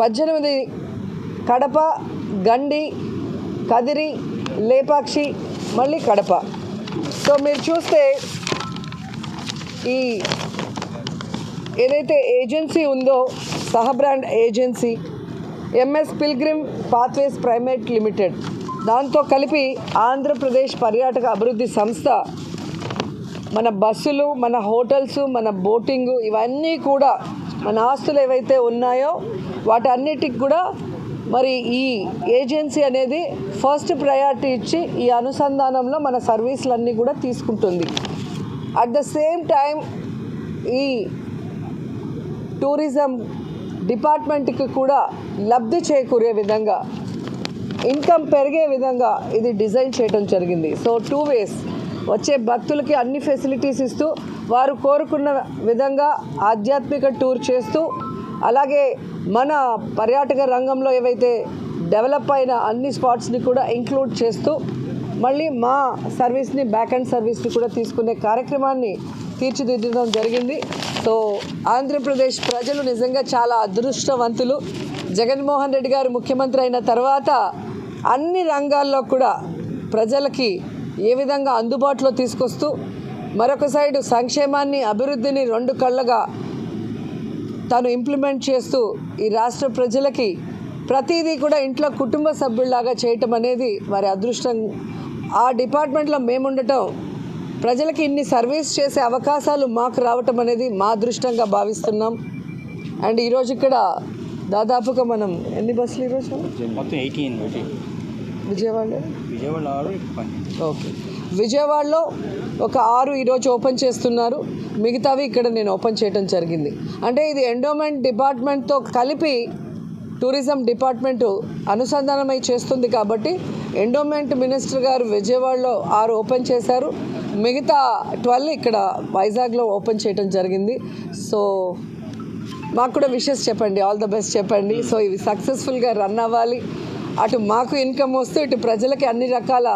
పద్దెనిమిది కడప గండి కదిరి లేపాక్షి మళ్ళీ కడప. సో మీరు చూస్తే ఈ ఏదైతే ఏజెన్సీ ఉందో సహబ్రాండ్ agency MS pilgrim pathways private limited దాంతో కలిపి ఆంధ్రప్రదేశ్ పర్యాటక అభివృద్ధి సంస్థ మన బస్సులు మన హోటల్స్ మన బోటింగు ఇవన్నీ కూడా మన ఆస్తులు ఏవైతే ఉన్నాయో వాటన్నిటికి కూడా మరి ఈ ఏజెన్సీ అనేది ఫస్ట్ ప్రయారిటీ ఇచ్చి ఈ అనుసంధానంలో మన సర్వీసులన్నీ కూడా తీసుకుంటుంది. అట్ ద సేమ్ టైం ఈ టూరిజం డిపార్ట్మెంట్కి కూడా లబ్ధి చేకూరే విధంగా ఇన్కమ్ పెరిగే విధంగా ఇది డిజైన్ చేయడం జరిగింది. సో టూ వేస్ వచ్చే భక్తులకి అన్ని ఫెసిలిటీస్ ఇస్తూ వారు కోరుకున్న విధంగా ఆధ్యాత్మిక టూర్ చేస్తూ అలాగే మన పర్యాటక రంగంలో ఏవైతే డెవలప్ అయిన అన్ని స్పాట్స్ని కూడా ఇంక్లూడ్ చేస్తూ మళ్ళీ మా సర్వీస్ని బ్యాక్ అండ్ సర్వీస్ని కూడా తీసుకునే కార్యక్రమాన్ని తీర్చిదిద్దడం జరిగింది. సో ఆంధ్రప్రదేశ్ ప్రజలు నిజంగా చాలా అదృష్టవంతులు. జగన్మోహన్ రెడ్డి గారు ముఖ్యమంత్రి అయిన తర్వాత అన్ని రంగాల్లో కూడా ప్రజలకి ఏ విధంగా అందుబాటులో తీసుకొస్తూ మరొక సైడు సంక్షేమాన్ని అభివృద్ధిని రెండు కళ్ళగా తాను ఇంప్లిమెంట్ చేస్తూ ఈ రాష్ట్ర ప్రజలకి ప్రతిదీ కూడా ఇంట్లో కుటుంబ సభ్యుల్లాగా చేయటం అనేది వారి అదృష్టం. ఆ డిపార్ట్మెంట్లో మేముండటం ప్రజలకి ఇన్ని సర్వీస్ చేసే అవకాశాలు మాకు రావటం అనేది మా అదృష్టంగా భావిస్తున్నాం. అండ్ ఈరోజు ఇక్కడ దాదాపుగా మనం ఎన్ని బస్సులు ఈరోజు మొత్తం ఎయిటీన్ విజయవాడ విజయవాడ ఓకే. విజయవాడలో ఒక ఆరు ఈరోజు ఓపెన్ చేస్తున్నారు. మిగతావి ఇక్కడ నేను ఓపెన్ చేయడం జరిగింది. అంటే ఇది ఎండోమెంట్ డిపార్ట్మెంట్తో కలిపి టూరిజం డిపార్ట్మెంటు అనుసంధానమై చేస్తుంది కాబట్టి ఎండోమెంట్ మినిస్టర్ గారు విజయవాడలో ఆరు ఓపెన్ చేశారు. మిగతా ట్వెల్వ్ ఇక్కడ వైజాగ్లో ఓపెన్ చేయడం జరిగింది. సో మాకు కూడా విషెస్ చెప్పండి. ఆల్ ద బెస్ట్ చెప్పండి. సో ఇవి సక్సెస్ఫుల్గా రన్ అవ్వాలి. అటు మాకు ఇన్కమ్ వస్తూ ఇటు ప్రజలకి అన్ని రకాల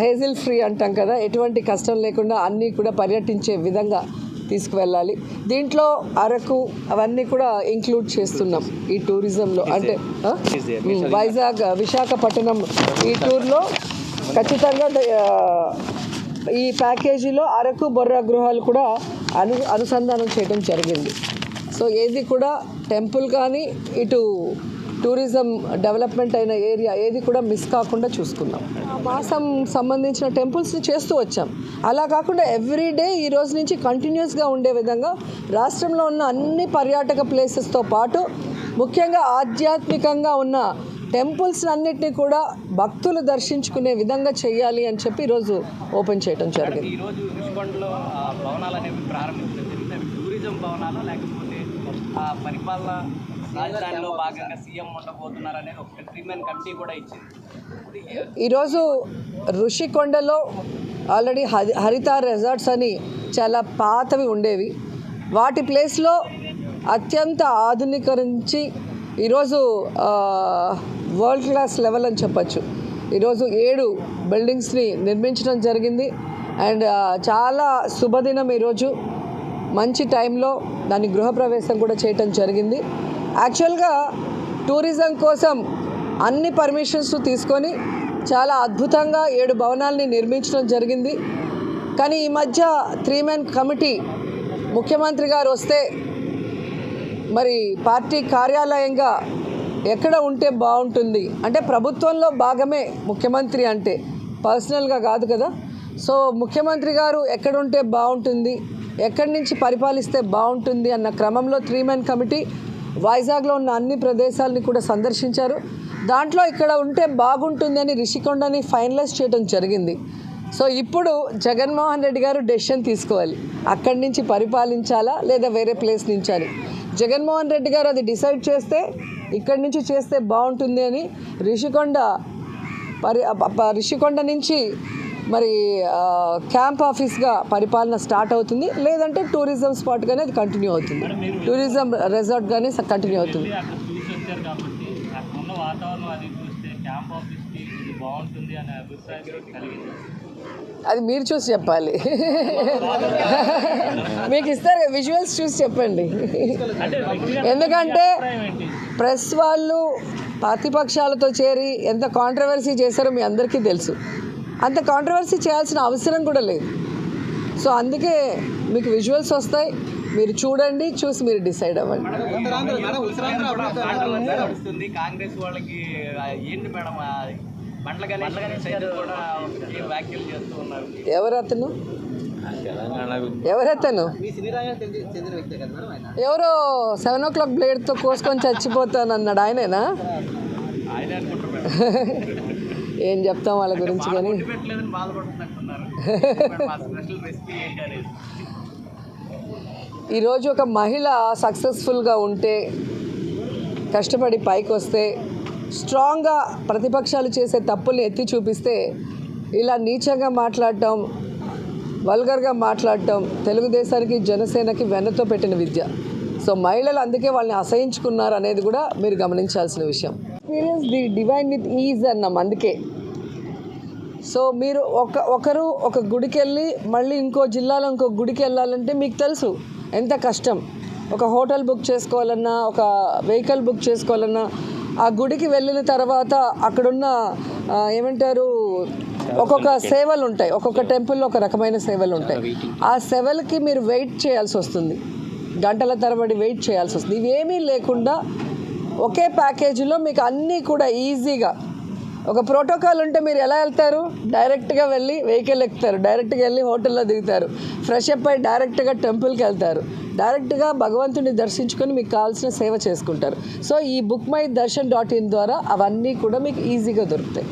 హేజిల్ ఫ్రీ అంటాం కదా ఎటువంటి కష్టం లేకుండా అన్నీ కూడా పర్యటించే విధంగా తీసుకువెళ్ళాలి. దీంట్లో అరకు అవన్నీ కూడా ఇంక్లూడ్ చేస్తున్నాం ఈ టూరిజంలో. అంటే వైజాగ్ విశాఖపట్నం ఈ టూర్లో ఖచ్చితంగా ఈ ప్యాకేజీలో అరకు బొర్రా గృహాలు కూడా అను అనుసంధానం చేయడం జరిగింది. సో ఏది కూడా టెంపుల్ కానీ ఇటు టూరిజం డెవలప్మెంట్ అయిన ఏరియా ఏది కూడా మిస్ కాకుండా చూసుకున్నాం మాసం సంబంధించిన టెంపుల్స్ని చేస్తూ వచ్చాం. అలా కాకుండా ఎవ్రీడే ఈ రోజు నుంచి కంటిన్యూస్గా ఉండే విధంగా రాష్ట్రంలో ఉన్న అన్ని పర్యాటక ప్లేసెస్తో పాటు ముఖ్యంగా ఆధ్యాత్మికంగా ఉన్న టెంపుల్స్ అన్నిటిని కూడా భక్తులు దర్శించుకునే విధంగా చేయాలి అని చెప్పి ఈరోజు ఓపెన్ చేయడం జరిగింది. భవనాలు టూరిజం లేకపోతే పరిపాలన రాజధానిలో భాగంగా సీఎం ఉండబోతున్నారు అనేది ఒక త్రీ మెన్ కమిటీ కూడా ఇచ్చింది. ఈరోజు ఋషికొండలో ఆల్రెడీ హరి హరిత రెసార్ట్స్ అని చాలా పాతవి ఉండేవి. వాటి ప్లేస్లో అత్యంత ఆధునీకరించి ఈరోజు వరల్డ్ క్లాస్ లెవెల్ అని చెప్పచ్చు. ఈరోజు ఏడు బిల్డింగ్స్ని నిర్మించడం జరిగింది. అండ్ చాలా శుభదినం ఈరోజు. మంచి టైంలో దాని గృహప్రవేశం కూడా చేయటం జరిగింది. యాక్చువల్గా టూరిజం కోసం అన్ని పర్మిషన్స్ తీసుకొని చాలా అద్భుతంగా ఏడు భవనాల్ని నిర్మించడం జరిగింది. కానీ ఈ మధ్య త్రీ మెన్ కమిటీ ముఖ్యమంత్రి గారు వస్తే మరి పార్టీ కార్యాలయంగా ఎక్కడ ఉంటే బాగుంటుంది? అంటే ప్రభుత్వంలో భాగమే ముఖ్యమంత్రి అంటే పర్సనల్గా కాదు కదా. సో ముఖ్యమంత్రి గారు ఎక్కడ ఉంటే బాగుంటుంది? ఎక్కడి నుంచి పరిపాలిస్తే బాగుంటుంది? అన్న క్రమంలో త్రీ మెన్ కమిటీ వైజాగ్లో ఉన్న అన్ని ప్రదేశాలని కూడా సందర్శించారు. దాంట్లో ఇక్కడ ఉంటే బాగుంటుంది అని రిషికొండని ఫైనలైజ్ చేయడం జరిగింది. సో ఇప్పుడు జగన్మోహన్ రెడ్డి గారు డెసిషన్ తీసుకోవాలి. అక్కడి నుంచి పరిపాలించాలా లేదా వేరే ప్లేస్ నుంచి అని. జగన్మోహన్ రెడ్డి గారు అది డిసైడ్ చేస్తే ఇక్కడి నుంచి చేస్తే బాగుంటుంది అని రిషికొండ పరి రిషికొండ నుంచి మరి క్యాంప్ ఆఫీస్గా పరిపాలన స్టార్ట్ అవుతుంది. లేదంటే టూరిజం స్పాట్గానే అది కంటిన్యూ అవుతుంది. టూరిజం రెసార్ట్గానే కంటిన్యూ అవుతుంది. అది మీరు చూసి చెప్పాలి. మీకు ఇస్తారు విజువల్స్ చూసి చెప్పండి. ఎందుకంటే ప్రెస్ వాళ్ళు ప్రతిపక్షాలతో చేరి ఎంత కాంట్రవర్సీ చేశారో మీ అందరికీ తెలుసు. అంత కాంట్రవర్సీ చేయాల్సిన అవసరం కూడా లేదు. సో అందుకే మీకు విజువల్స్ వస్తాయి మీరు చూడండి చూసి మీరు డిసైడ్ అవ్వండి. నడుస్తుంది కాంగ్రెస్ వాళ్ళకి ఆ, ఏంటి మేడం ఆ, బండ్ల గణేష్ సైతం కూడా ఏం వ్యాఖ్యలు చేస్తూ ఉన్నారు ఎవరు అతను? ఎవరతను ఎవరో సెవెన్ ఓ క్లాక్ బ్లేడ్తో కోసుకొని చచ్చిపోతాను అన్నాడు ఆయనేనా ఏం చెప్తాం వాళ్ళ గురించి కానీ? ఈరోజు ఒక మహిళ సక్సెస్ఫుల్గా ఉంటే కష్టపడి పైకి వస్తే స్ట్రాంగ్గా ప్రతిపక్షాలు చేసే తప్పుల్ని ఎత్తి చూపిస్తే ఇలా నీచంగా మాట్లాడటం వల్గర్గా మాట్లాడటం తెలుగుదేశానికి జనసేనకి వెన్నతో పెట్టిన విద్య. సో మహిళలు అందుకే వాళ్ళని అసహించుకున్నారు అనేది కూడా మీరు గమనించాల్సిన విషయం. Experience the divine with ease అన్నాం అందుకే. సో మీరు ఒక ఒకరు ఒక గుడికి వెళ్ళి మళ్ళీ ఇంకో జిల్లాలో ఇంకో గుడికి వెళ్ళాలంటే మీకు తెలుసు ఎంత కష్టం. ఒక హోటల్ బుక్ చేసుకోవాలన్నా ఒక వెహికల్ బుక్ చేసుకోవాలన్నా ఆ గుడికి వెళ్ళిన తర్వాత అక్కడున్న ఏమంటారు ఒక్కొక్క సేవలు ఉంటాయి. ఒక్కొక్క టెంపుల్లో ఒక రకమైన సేవలు ఉంటాయి. ఆ సేవలకి మీరు వెయిట్ చేయాల్సి వస్తుంది. గంటల తరబడి వెయిట్ చేయాల్సి వస్తుంది. ఇవేమీ లేకుండా ఒకే ప్యాకేజీలో మీకు అన్నీ కూడా ఈజీగా. ఒక ప్రోటోకాల్ ఉంటే మీరు ఎలా వెళ్తారు? డైరెక్ట్గా వెళ్ళి వెహికల్ ఎక్కుతారు. డైరెక్ట్గా వెళ్ళి హోటల్లో దిగుతారు. ఫ్రెష్ అప్ అయి డైరెక్ట్గా టెంపుల్కి వెళ్తారు. డైరెక్ట్గా భగవంతుని దర్శించుకొని మీకు కావాల్సిన సేవ చేసుకుంటారు. సో ఈ book my darshan dot in ద్వారా అవన్నీ కూడా మీకు ఈజీగా దొరుకుతాయి.